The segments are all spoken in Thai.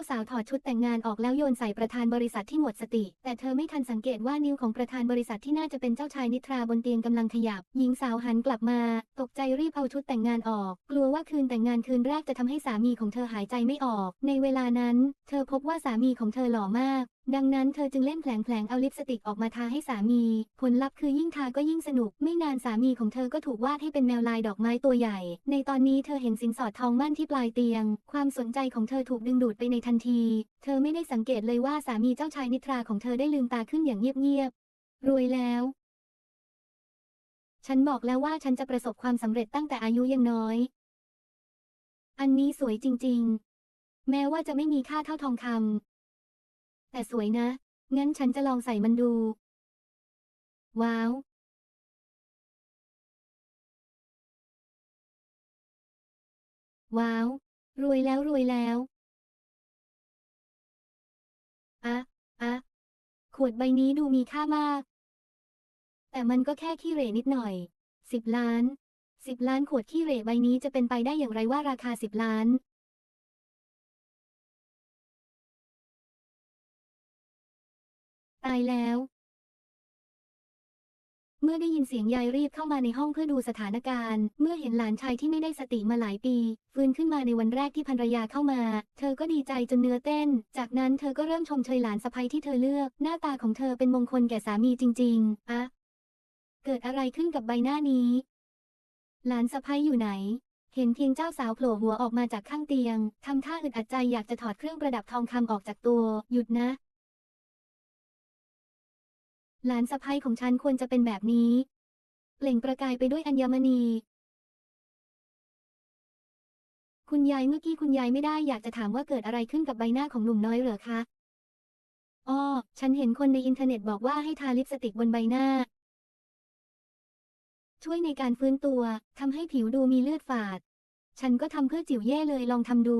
าสาวถอดชุดแต่งงานออกแล้วโยนใส่ประธานบริษัทที่หมดสติ แต่เธอไม่ทันสังเกตว่านิ้วของประธานบริษัทที่น่าจะเป็นเจ้าชายนิทราบนเตียงกำลังขยับ หญิงสาวหันกลับมา ตกใจรีบเอาชุดแต่งงานออก กลัวว่าคืนแต่งงานคืนแรกจะทำให้สามีของเธอหายใจไม่ออก ในเวลานั้น เธอพบว่าสามีของเธอหล่อมากดังนั้นเธอจึงเล่นแผลงๆเอาลิปสติกออกมาทาให้สามี ผลลัพธ์คือยิ่งทาก็ยิ่งสนุก ไม่นานสามีของเธอก็ถูกวาดให้เป็นแมวลายดอกไม้ตัวใหญ่ ในตอนนี้เธอเห็นสินสอดทองมั่นที่ปลายเตียง ความสนใจของเธอถูกดึงดูดไปในทันที เธอไม่ได้สังเกตเลยว่าสามีเจ้าชายนิทราของเธอได้ลืมตาขึ้นอย่างเงียบๆ รวยแล้ว ฉันบอกแล้วว่าฉันจะประสบความสำเร็จตั้งแต่อายุยังน้อย อันนี้สวยจริง ๆ แม้ว่าจะไม่มีค่าเท่าทองคำ แต่สวยนะ งั้นฉันจะลองใส่มันดู ว้าว ว้าว รวยแล้วรวยแล้วอะอะขวดใบนี้ดูมีค่ามาก แต่มันก็แค่ขี้เหร่นิดหน่อยสิบล้านสิบล้านขวดขี้เหร่ใบนี้จะเป็นไปได้อย่างไรว่าราคาสิบล้านายแล้ว เมื่อได้ยินเสียงยายรีบเข้ามาในห้องเพื่อดูสถานการณ์ เมื่อเห็นหลานชายที่ไม่ได้สติมาหลายปี ฟื้นขึ้นมาในวันแรกที่ภรรยาเข้ามา เธอก็ดีใจจนเนื้อเต้น จากนั้นเธอก็เริ่มชมเชยหลานสะใภ้ที่เธอเลือก หน้าตาของเธอเป็นมงคลแก่สามีจริง ๆ อะ เกิดอะไรขึ้นกับใบหน้านี้ หลานสะใภ้อยู่ไหนเห็นเพียงเจ้าสาวโผล่หัวออกมาจากข้างเตียง ทำท่าอึดอัดใจอยากจะถอดเครื่องประดับทองคำออกจากตัว หยุดนะ หลานสะใภ้ของฉันควรจะเป็นแบบนี้ เปล่งประกายไปด้วยอัญมณี คุณยายเมื่อกี้คุณยายไม่ได้อยากจะถามว่าเกิดอะไรขึ้นกับใบหน้าของหนุ่มน้อยเหรอคะอ้อฉันเห็นคนในอินเทอร์เน็ตบอกว่าให้ทาลิปสติกบนใบหน้า ช่วยในการฟื้นตัวทำให้ผิวดูมีเลือดฝาด ฉันก็ทำเพื่อจิ๋วเย่เลยลองทำดู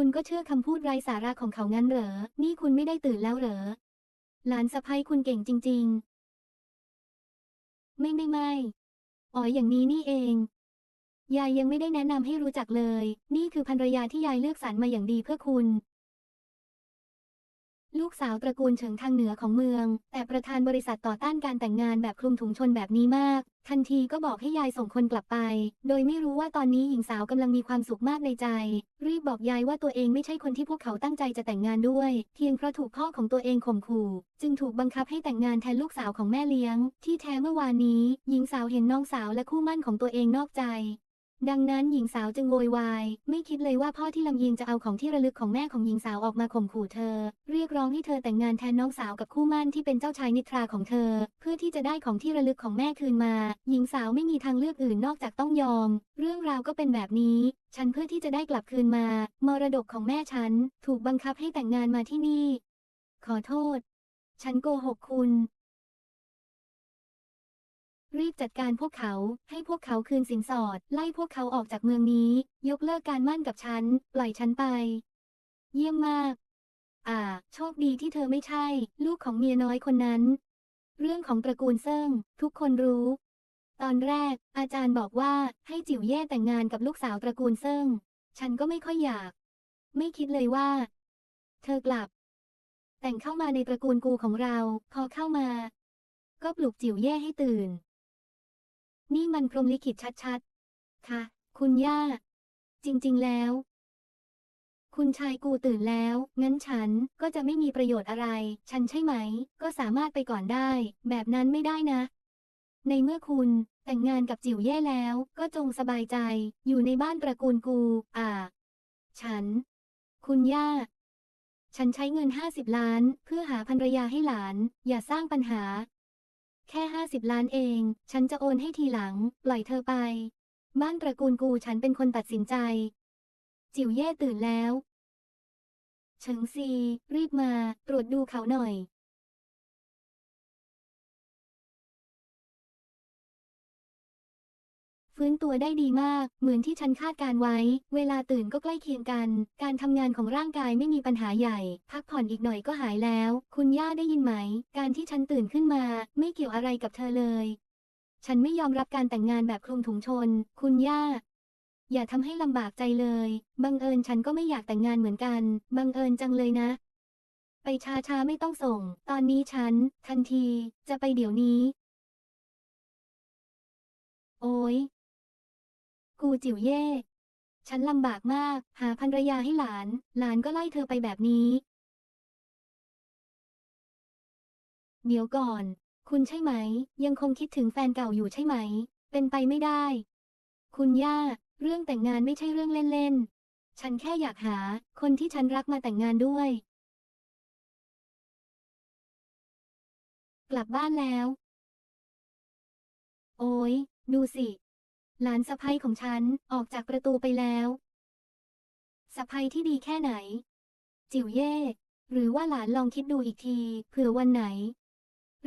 คุณก็เชื่อคำพูดไร้สาระของเขางั้นเหรอ นี่คุณไม่ได้ตื่นแล้วเหรอ หลานสะพ้ยคุณเก่งจริง ๆ ไม่ไม่ไม่อ๋ออย่างนี้นี่เอง ยายยังไม่ได้แนะนำให้รู้จักเลย นี่คือภรรยาที่ยายเลือกสรรมาอย่างดีเพื่อคุณ ลูกสาวตระกูลเฉิงทางเหนือของเมือง แต่ประธานบริษัทต่อต้านการแต่งงานแบบคลุมถุงชนแบบนี้มาก ทันทีก็บอกให้ยายส่งคนกลับไป โดยไม่รู้ว่าตอนนี้หญิงสาวกำลังมีความสุขมากในใจ รีบบอกยายว่าตัวเองไม่ใช่คนที่พวกเขาตั้งใจจะแต่งงานด้วย เพียงเพราะถูกพ่อของตัวเองข่มขู่ จึงถูกบังคับให้แต่งงานแทนลูกสาวของแม่เลี้ยง ที่แท้เมื่อวานนี้ หญิงสาวเห็นน้องสาวและคู่มั่นของตัวเองนอกใจ ดังนั้นหญิงสาวจึงโวยวาย ไม่คิดเลยว่าพ่อที่ลำเอียงจะเอาของที่ระลึกของแม่ของหญิงสาวออกมาข่มขู่เธอ เรียกร้องให้เธอแต่งงานแทนน้องสาวกับคู่มั่นที่เป็นเจ้าชายนิทราของเธอ เพื่อที่จะได้ของที่ระลึกของแม่คืนมา หญิงสาวไม่มีทางเลือกอื่นนอกจากต้องยอม เรื่องราวก็เป็นแบบนี้ ฉันเพื่อที่จะได้กลับคืนมา มรดกของแม่ฉัน ถูกบังคับให้แต่งงานมาที่นี่ ขอโทษ ฉันโกหกคุณ รีบจัดการพวกเขา ให้พวกเขาคืนสินสอด ไล่พวกเขาออกจากเมืองนี้ ยกเลิกการมั่นกับฉัน ปล่อยฉันไป เยี่ยมมาก อ่า โชคดีที่เธอไม่ใช่ ลูกของเมียน้อยคนนั้น เรื่องของตระกูลเซิงทุกคนรู้ ตอนแรก อาจารย์บอกว่าให้จิ๋วเย่แต่งงานกับลูกสาวตระกูลเซิงฉันก็ไม่ค่อยอยาก ไม่คิดเลยว่า เธอกลับ แต่งเข้ามาในตระกูลกูของเรา พอเข้ามา ก็ปลุกจิ๋วเย่ให้ตื่น นี่มันพรหมลิขิตชัดๆ ค่ะ คุณย่า จริงๆแล้ว คุณชายกูตื่นแล้ว งั้นฉันก็จะไม่มีประโยชน์อะไร ฉันใช่ไหม ก็สามารถไปก่อนได้ แบบนั้นไม่ได้นะ ในเมื่อคุณแต่งงานกับจิ๋วแย่แล้ว ก็จงสบายใจ อยู่ในบ้านตระกูลกู อ่า ฉัน คุณย่าฉันใช้เงินห้าสิบล้าน เพื่อหาภรรยาให้หลาน อย่าสร้างปัญหา แค่ห้าสิบล้านเอง ฉันจะโอนให้ทีหลัง ปล่อยเธอไป บ้านตระกูลกูฉันเป็นคนตัดสินใจ จิ๋วเย่ตื่นแล้ว เฉิงซี รีบมา ตรวจดูเขาหน่อย ฟื้นตัวได้ดีมาก เหมือนที่ฉันคาดการไว้ เวลาตื่นก็ใกล้เคียงกัน การทำงานของร่างกายไม่มีปัญหาใหญ่ พักผ่อนอีกหน่อยก็หายแล้ว คุณย่าได้ยินไหม การที่ฉันตื่นขึ้นมา ไม่เกี่ยวอะไรกับเธอเลย ฉันไม่ยอมรับการแต่งงานแบบคลุมถุงชน คุณย่าอย่าทำให้ลำบากใจเลย บังเอิญฉันก็ไม่อยากแต่งงานเหมือนกัน บังเอิญจังเลยนะ ไปช้าช้าๆไม่ต้องส่ง ตอนนี้ฉัน ทันที จะไปเดี๋ยวนี้ โอ้ย กูจิ๋วเย่ ฉันลำบากมาก หาภรรยาให้หลาน หลานก็ไล่เธอไปแบบนี้ เดี๋ยวก่อน คุณใช่ไหม ยังคงคิดถึงแฟนเก่าอยู่ใช่ไหม เป็นไปไม่ได้ คุณย่า เรื่องแต่งงานไม่ใช่เรื่องเล่นๆ ฉันแค่อยากหา คนที่ฉันรักมาแต่งงานด้วย กลับบ้านแล้ว โอ้ยดูสิ หลานสะใภ้ของฉันออกจากประตูไปแล้วสะใภ้ที่ดีแค่ไหน จิ๋วเย่ หรือว่าหลานลองคิดดูอีกที เผื่อวันไหน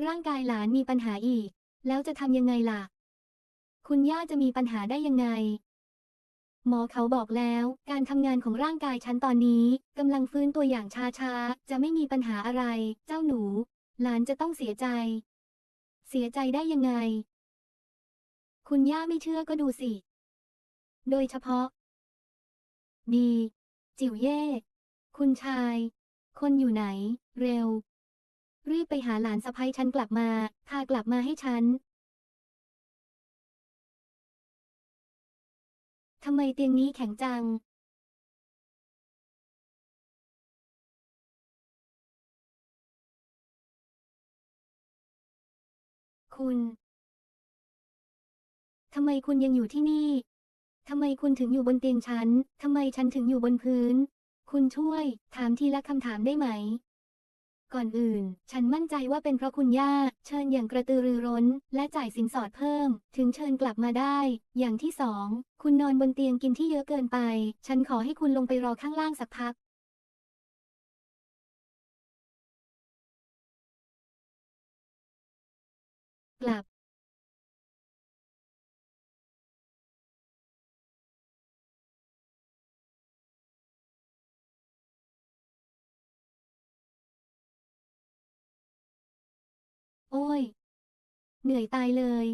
ร่างกายหลานมีปัญหาอีก แล้วจะทำยังไงล่ะ คุณย่าจะมีปัญหาได้ยังไง หมอเขาบอกแล้ว การทำงานของร่างกายฉันตอนนี้กำลังฟื้นตัวอย่างช้าๆ จะไม่มีปัญหาอะไร เจ้าหนู หลานจะต้องเสียใจ เสียใจได้ยังไง คุณย่าไม่เชื่อก็ดูสิ โดยเฉพาะ ดี จิ๋วเย่ คุณชาย คนอยู่ไหน เร็ว รีบไปหาหลานสะใภ้ฉันกลับมา พากลับมาให้ฉันทำไมเตียงนี้แข็งจัง คุณ ทำไมคุณยังอยู่ที่นี่ ทำไมคุณถึงอยู่บนเตียงฉัน ทำไมฉันถึงอยู่บนพื้น คุณช่วย ถามทีละคำถามได้ไหม ก่อนอื่น ฉันมั่นใจว่าเป็นเพราะคุณย่า เชิญอย่างกระตือรือร้น และจ่ายสินสอดเพิ่ม ถึงเชิญกลับมาได้ อย่างที่สอง คุณนอนบนเตียงกินที่เยอะเกินไป ฉันขอให้คุณลงไปรอข้างล่างสักพักกลับ เหนื่อยตายเลย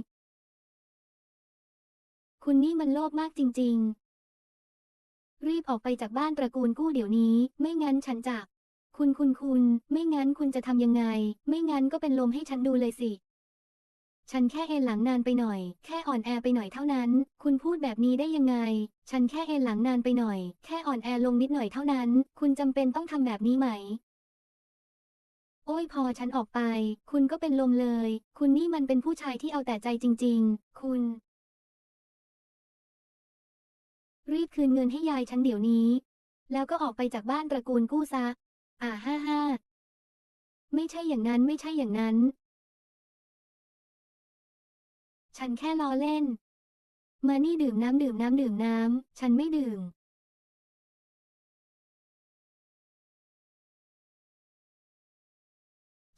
คุณนี่มันโลภมากจริง ๆ รีบออกไปจากบ้านตระกูลกู้เดี๋ยวนี้ ไม่งั้นฉันจะคุณคุณคุณ ไม่งั้นคุณจะทำยังไง ไม่งั้นก็เป็นลมให้ฉันดูเลยสิ ฉันแค่เอนหลังนานไปหน่อย แค่อ่อนแอไปหน่อยเท่านั้น คุณพูดแบบนี้ได้ยังไง ฉันแค่เอนหลังนานไปหน่อย แค่อ่อนแอลงนิดหน่อยเท่านั้น คุณจำเป็นต้องทำแบบนี้ไหม โอ้ยพอฉันออกไป คุณก็เป็นลมเลย คุณนี่มันเป็นผู้ชายที่เอาแต่ใจจริง ๆ คุณ รีบคืนเงินให้ยายฉันเดี๋ยวนี้ แล้วก็ออกไปจากบ้านตระกูลกู้ซะ อ่าฮ่าฮ่าไม่ใช่อย่างนั้นไม่ใช่อย่างนั้น ฉันแค่ล้อเล่น มานี่ดื่มน้ำดื่มน้ำดื่มน้ำ ฉันไม่ดื่ม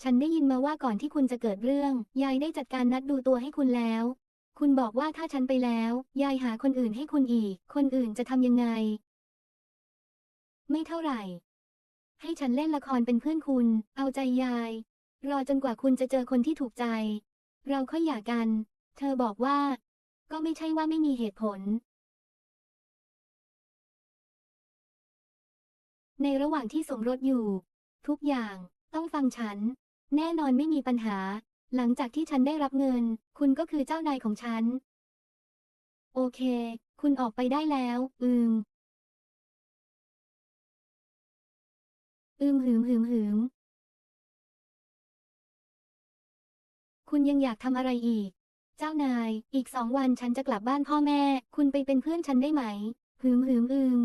ฉันได้ยินมาว่าก่อนที่คุณจะเกิดเรื่อง ยายได้จัดการนัดดูตัวให้คุณแล้ว คุณบอกว่าถ้าฉันไปแล้ว ยายหาคนอื่นให้คุณอีก คนอื่นจะทำยังไง ไม่เท่าไหร่ ให้ฉันเล่นละครเป็นเพื่อนคุณ เอาใจยาย รอจนกว่าคุณจะเจอคนที่ถูกใจ เราค่อยหย่ากัน เธอบอกว่า ก็ไม่ใช่ว่าไม่มีเหตุผล ในระหว่างที่สมรสอยู่ ทุกอย่างต้องฟังฉัน แน่นอนไม่มีปัญหา หลังจากที่ฉันได้รับเงิน คุณก็คือเจ้านายของฉัน โอเค คุณออกไปได้แล้ว อืม อืมหืมหืมหืมคุณยังอยากทำอะไรอีก เจ้านาย อีกสองวันฉันจะกลับบ้านพ่อแม่ คุณไปเป็นเพื่อนฉันได้ไหม หืมหืมอืม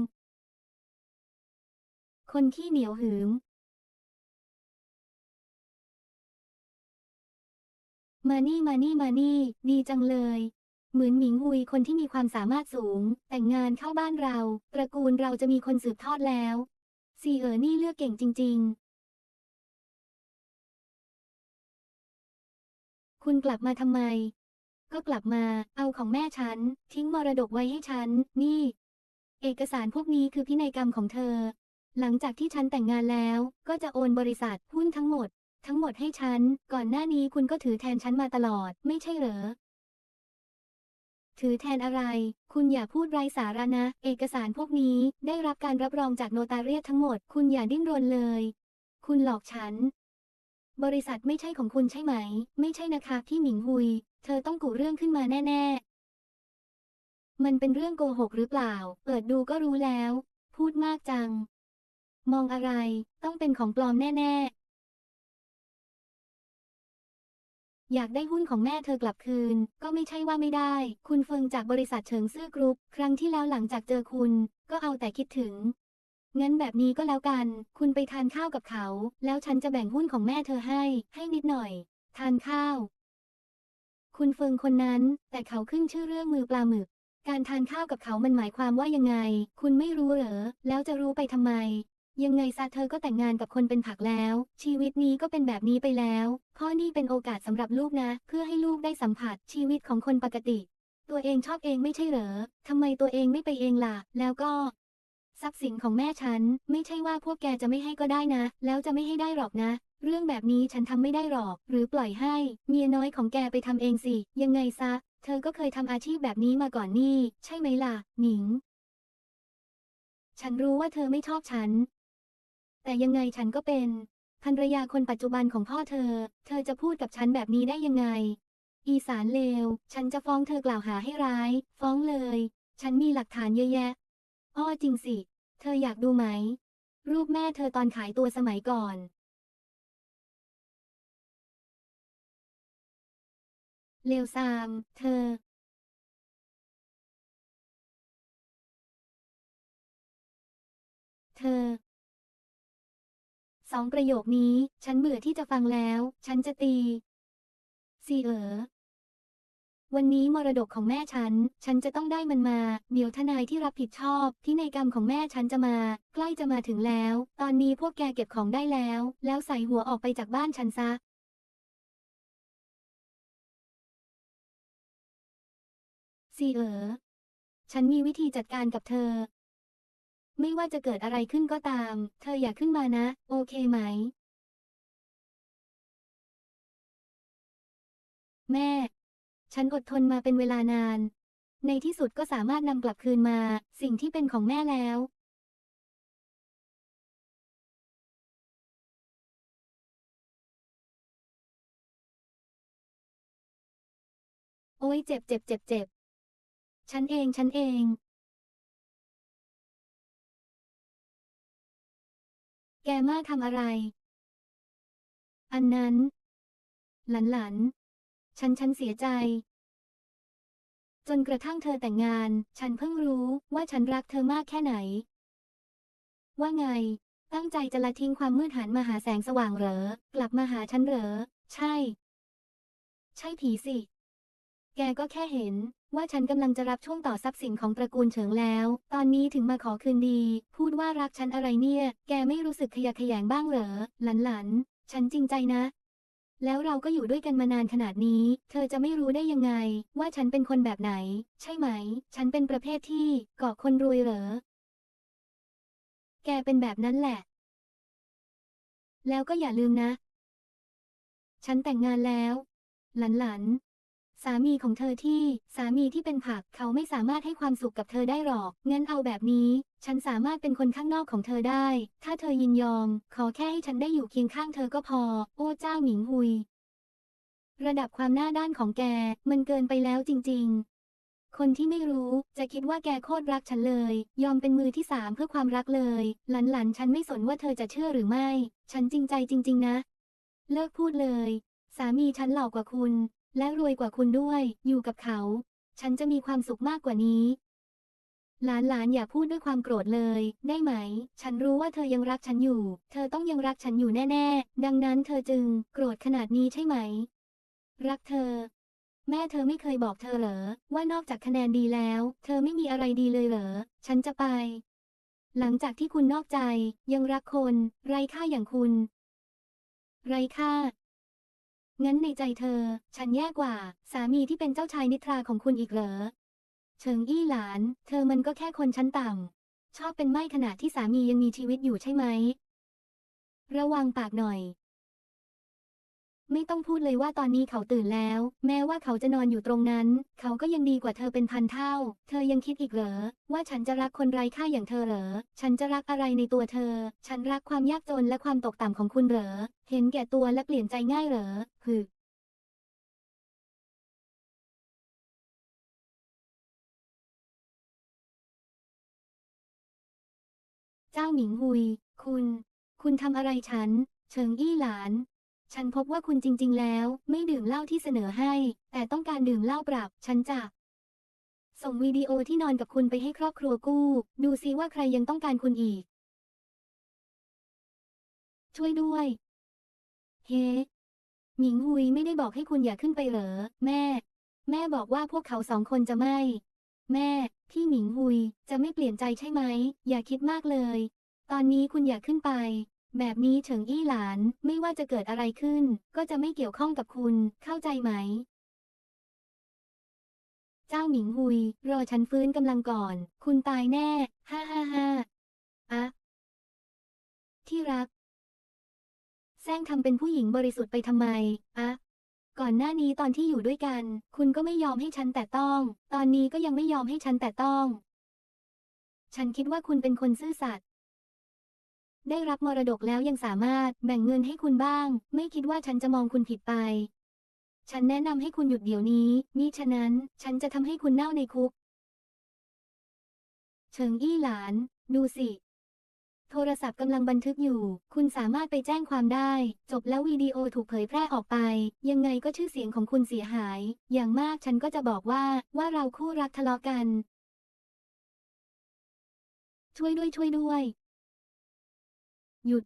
คนขี้เหนียวหืม มานี่มานี่มานี่ ดีจังเลย เหมือนหมิงฮุยคนที่มีความสามารถสูง แต่งงานเข้าบ้านเรา ตระกูลเราจะมีคนสืบทอดแล้วซีเอ๋อนี่เลือกเก่งจริง ๆ คุณกลับมาทำไม ก็กลับมา เอาของแม่ฉัน ทิ้งมรดกไว้ให้ฉัน นี่ เอกสารพวกนี้คือพินัยกรรมของเธอ หลังจากที่ฉันแต่งงานแล้ว ก็จะโอนบริษัทหุ้นทั้งหมด ทั้งหมดให้ฉัน ก่อนหน้านี้คุณก็ถือแทนฉันมาตลอด ไม่ใช่เหรอ ถือแทนอะไร คุณอย่าพูดไร้สาระนะ เอกสารพวกนี้ได้รับการรับรองจากโนตาเรียทั้งหมด คุณอย่าดิ้นรนเลย คุณหลอกฉัน บริษัทไม่ใช่ของคุณใช่ไหม ไม่ใช่นะคะพี่หมิงฮุย เธอต้องกุเรื่องขึ้นมาแน่ ๆ มันเป็นเรื่องโกหกหรือเปล่า เปิดดูก็รู้แล้ว พูดมากจัง มองอะไร ต้องเป็นของปลอมแน่ ๆ อยากได้หุ้นของแม่เธอกลับคืน ก็ไม่ใช่ว่าไม่ได้ คุณเฟิงจากบริษัทเฉิงซื่อกรุ๊ป ครั้งที่แล้วหลังจากเจอคุณ ก็เอาแต่คิดถึง งั้นแบบนี้ก็แล้วกัน คุณไปทานข้าวกับเขา แล้วฉันจะแบ่งหุ้นของแม่เธอให้ ให้นิดหน่อย ทานข้าว คุณเฟิงคนนั้น แต่เขาขึ้นชื่อเรื่องมือปลาหมึก การทานข้าวกับเขามันหมายความว่ายังไง คุณไม่รู้เหรอ แล้วจะรู้ไปทำไม ยังไงซะเธอก็แต่งงานกับคนเป็นผักแล้ว ชีวิตนี้ก็เป็นแบบนี้ไปแล้วพ่อนี่เป็นโอกาสสำหรับลูกนะ เพื่อให้ลูกได้สัมผัสชีวิตของคนปกติ ตัวเองชอบเองไม่ใช่เหรอทำไมตัวเองไม่ไปเองล่ะ แล้วก็ ทรัพย์สินของแม่ฉัน ไม่ใช่ว่าพวกแกจะไม่ให้ก็ได้นะ แล้วจะไม่ให้ได้หรอกนะ เรื่องแบบนี้ฉันทำไม่ได้หรอก หรือปล่อยให้ เมียน้อยของแกไปทำเองสิ ยังไงซะ เธอก็เคยทำอาชีพแบบนี้มาก่อนนี่ ใช่ไหมล่ะ หนิงฉันรู้ว่าเธอไม่ชอบฉัน แต่ยังไงฉันก็เป็นภรรยาคนปัจจุบันของพ่อเธอ เธอจะพูดกับฉันแบบนี้ได้ยังไง อีสานเลว ฉันจะฟ้องเธอกล่าวหาให้ร้าย ฟ้องเลย ฉันมีหลักฐานเยอะแยะ อ้อจริงสิ เธออยากดูไหม รูปแม่เธอตอนขายตัวสมัยก่อน เลวซาม เธอ เธอ สองประโยคนี้ ฉันเบื่อที่จะฟังแล้ว ฉันจะตีซีเอ๋อวันนี้มรดกของแม่ฉัน ฉันจะต้องได้มันมา เดี๋ยวทนายที่รับผิดชอบพินัยกรรมของแม่ฉันจะมา ใกล้จะมาถึงแล้ว ตอนนี้พวกแกเก็บของได้แล้ว แล้วใส่หัวออกไปจากบ้านฉันซะ ซีเอ๋อฉันมีวิธีจัดการกับเธอ ไม่ว่าจะเกิดอะไรขึ้นก็ตาม เธออย่าขึ้นมานะ โอเคไหม แม่ ฉันอดทนมาเป็นเวลานาน ในที่สุดก็สามารถนำกลับคืนมา สิ่งที่เป็นของแม่แล้ว โอ้ยเจ็บเจ็บเจ็บเจ็บ ฉันเอง ฉันเอง แกมาทำอะไร อันนั้น หลันหลันฉันฉันเสียใจ จนกระทั่งเธอแต่งงาน ฉันเพิ่งรู้ว่าฉันรักเธอมากแค่ไหน ว่าไง ตั้งใจจะละทิ้งความมืดหันมาหาแสงสว่างเหรอ กลับมาหาฉันเหรอ ใช่ ใช่ผีสิ แกก็แค่เห็น ว่าฉันกำลังจะรับช่วงต่อทรัพย์สินของตระกูลเฉิงแล้ว ตอนนี้ถึงมาขอคืนดี พูดว่ารักฉันอะไรเนี่ย แกไม่รู้สึกขยะแขยงบ้างเหรอ หลันหลันๆฉันจริงใจนะ แล้วเราก็อยู่ด้วยกันมานานขนาดนี้ เธอจะไม่รู้ได้ยังไง ว่าฉันเป็นคนแบบไหน ใช่ไหม ฉันเป็นประเภทที่เกาะคนรวยเหรอ แกเป็นแบบนั้นแหละ แล้วก็อย่าลืมนะ ฉันแต่งงานแล้ว หลันๆ สามีของเธอที่ สามีที่เป็นผักเขาไม่สามารถให้ความสุขกับเธอได้หรอก งั้นเอาแบบนี้ ฉันสามารถเป็นคนข้างนอกของเธอได้ ถ้าเธอยินยอม ขอแค่ให้ฉันได้อยู่เคียงข้างเธอก็พอ โอ้เจ้าหมิงฮุย ระดับความหน้าด้านของแก มันเกินไปแล้วจริง ๆ คนที่ไม่รู้จะคิดว่าแกโคตรรักฉันเลย ยอมเป็นมือที่สามเพื่อความรักเลย หลันๆ ฉันไม่สนว่าเธอจะเชื่อหรือไม่ ฉันจริงใจจริง ๆ นะ เลิกพูดเลยสามีฉันหล่อกว่าคุณ และรวยกว่าคุณด้วย อยู่กับเขา ฉันจะมีความสุขมากกว่านี้ หลานๆ อย่าพูดด้วยความโกรธเลย ได้ไหม ฉันรู้ว่าเธอยังรักฉันอยู่ เธอต้องยังรักฉันอยู่แน่ๆ ดังนั้นเธอจึงโกรธขนาดนี้ใช่ไหม รักเธอ แม่เธอไม่เคยบอกเธอเหรอ ว่านอกจากคะแนนดีแล้ว เธอไม่มีอะไรดีเลยเหรอ ฉันจะไป หลังจากที่คุณนอกใจ ยังรักคน ไร้ค่าอย่างคุณ ไร้ค่า งั้นในใจเธอ ฉันแย่กว่า สามีที่เป็นเจ้าชายนิทราของคุณอีกเหรอ เฉิงอี้หลาน เธอมันก็แค่คนชั้นต่ำ ชอบเป็นไม่ขณะที่สามียังมีชีวิตอยู่ใช่ไหม ระวังปากหน่อย ไม่ต้องพูดเลยว่าตอนนี้เขาตื่นแล้ว แม้ว่าเขาจะนอนอยู่ตรงนั้น เขาก็ยังดีกว่าเธอเป็นพันเท่า เธอยังคิดอีกเหรอ ว่าฉันจะรักคนไร้ค่าอย่างเธอเหรอ ฉันจะรักอะไรในตัวเธอ ฉันรักความยากจนและความตกต่ำของคุณเหรอ เห็นแก่ตัวและเปลี่ยนใจง่ายเหรอฮึเจ้าหมิงหุย คุณ คุณทำอะไรฉัน เฉิงอี้หลาน ฉันพบว่าคุณจริง ๆ แล้ว ไม่ดื่มเหล้าที่เสนอให้ แต่ต้องการดื่มเหล้าปรับ ฉันจะ ส่งวิดีโอที่นอนกับคุณไปให้ครอบครัวกู้ ดูซิว่าใครยังต้องการคุณอีก ช่วยด้วย เฮ้หมิงหุยไม่ได้บอกให้คุณอย่าขึ้นไปเหรอ แม่ แม่บอกว่าพวกเขาสองคนจะไม่ แม่ พี่หมิงหุยจะไม่เปลี่ยนใจใช่ไหม อย่าคิดมากเลย ตอนนี้คุณอย่าขึ้นไป แบบนี้เฉิงอี้หลานไม่ว่าจะเกิดอะไรขึ้น ก็จะไม่เกี่ยวข้องกับคุณเข้าใจไหม เจ้าหมิงหุย รอฉันฟื้นกำลังก่อน คุณตายแน่ฮ่าฮ่าฮ่าอะที่รักแซงทำเป็นผู้หญิงบริสุทธิ์ไปทำไมอะก่อนหน้านี้ตอนที่อยู่ด้วยกัน คุณก็ไม่ยอมให้ฉันแตะต้อง ตอนนี้ก็ยังไม่ยอมให้ฉันแตะต้อง ฉันคิดว่าคุณเป็นคนซื่อสัตย์ ได้รับมรดกแล้วยังสามารถแบ่งเงินให้คุณบ้าง ไม่คิดว่าฉันจะมองคุณผิดไป ฉันแนะนำให้คุณหยุดเดี๋ยวนี้ มิฉะนั้นฉันจะทำให้คุณเน่าในคุก เฉิงอี้หลาน ดูสิ โทรศัพท์กำลังบันทึกอยู่ คุณสามารถไปแจ้งความได้ จบแล้ววิดีโอถูกเผยแพร่ออกไป ยังไงก็ชื่อเสียงของคุณเสียหาย อย่างมากฉันก็จะบอกว่าว่าเราคู่รักทะเลาะกันช่วยด้วยช่วยด้วย หยุด